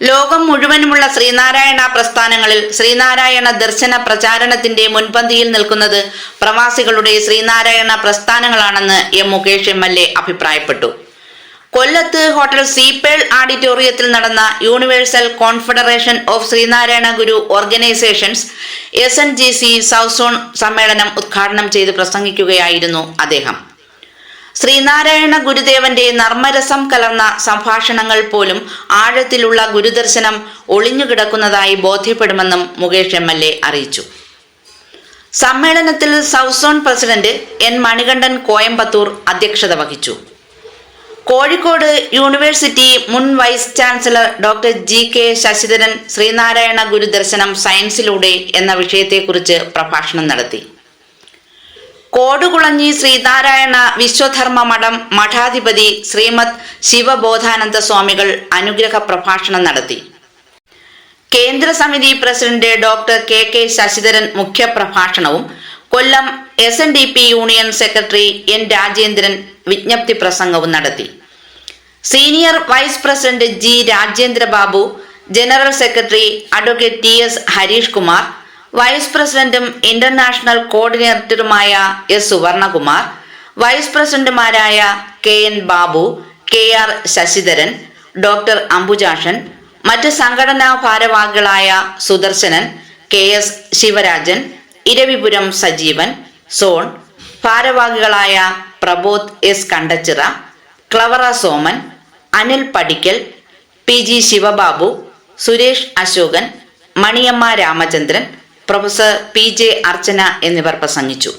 ലോകം മുഴുവനുമുള്ള ശ്രീനാരായണ പ്രസ്ഥാനങ്ങളിൽ ശ്രീനാരായണ ദർശന പ്രചാരണത്തിന്റെ മുൻപന്തിയിൽ നിൽക്കുന്നത് പ്രവാസികളുടെ Sreenarayana പ്രസ്ഥാനങ്ങളാണെന്ന് M Mukesh M L A അഭിപ്രായപ്പെട്ടു. കൊല്ലത്ത് ഹോട്ടൽ സീപേൾ ആഡിറ്റോറിയത്തിൽ നടന്ന universal confederation of Sreenarayana Guru organisations S N G C south zone zone സമ്മേളനം ഉദ്ഘാടനം ചെയ്ത് പ്രസംഗിക്കുകയായിരുന്നു അദ്ദേഹം. ശ്രീനാരായണ ഗുരുദേവന്റെ നർമ്മരസം കലർന്ന സംഭാഷണങ്ങൾ പോലും ആഴത്തിലുള്ള ഗുരുദർശനം ഒളിഞ്ഞുകിടക്കുന്നതായി ബോധ്യപ്പെടുമെന്നും മുകേഷ് എം എൽ എ അറിയിച്ചു. സമ്മേളനത്തിൽ south zone president N Manikandan Coimbatore അധ്യക്ഷത വഹിച്ചു. കോഴിക്കോട് യൂണിവേഴ്സിറ്റി മുൻ vice chancellor doctor G K Sasidharan Sreenarayana ഗുരുദർശനം സയൻസിലൂടെ എന്ന വിഷയത്തെക്കുറിച്ച് പ്രഭാഷണം നടത്തി. കോടുകുളഞ്ഞി ശ്രീനാരായണ വിശ്വധർമ്മ മഠം മഠാധിപതി ശ്രീമദ് ശിവബോധാനന്ദ സ്വാമികൾ അനുഗ്രഹ പ്രഭാഷണം നടത്തി. കേന്ദ്ര സമിതി president doctor K K Sasidharan മുഖ്യപ്രഭാഷണവും Kollam S N D P union secretary N Rajendran വിജ്ഞപ്തി പ്രസംഗവും നടത്തി. Senior vice president G Rajendra Babu general secretary advocate T S Harish Kumar vice പ്രസിഡന്റും ഇന്റർനാഷണൽ കോർഡിനേറ്ററുമായ എസ് സുവർണകുമാർ വൈസ് പ്രസിഡന്റുമാരായ K N Babu K R Sasidharan doctor Ambujakshan മറ്റ് സംഘടനാ ഭാരവാഹികളായ Sudarshanan K S Sivarajan Iravipuram Sajeevan zone ഭാരവാഹികളായ Prabodh S Kandachira Klavara Soman Anil Padikkal P G Sivababu Suresh Ashokan Maniyamma Ramachandran professor P J Archana എന്നിവർ പ്രസംഗിച്ചു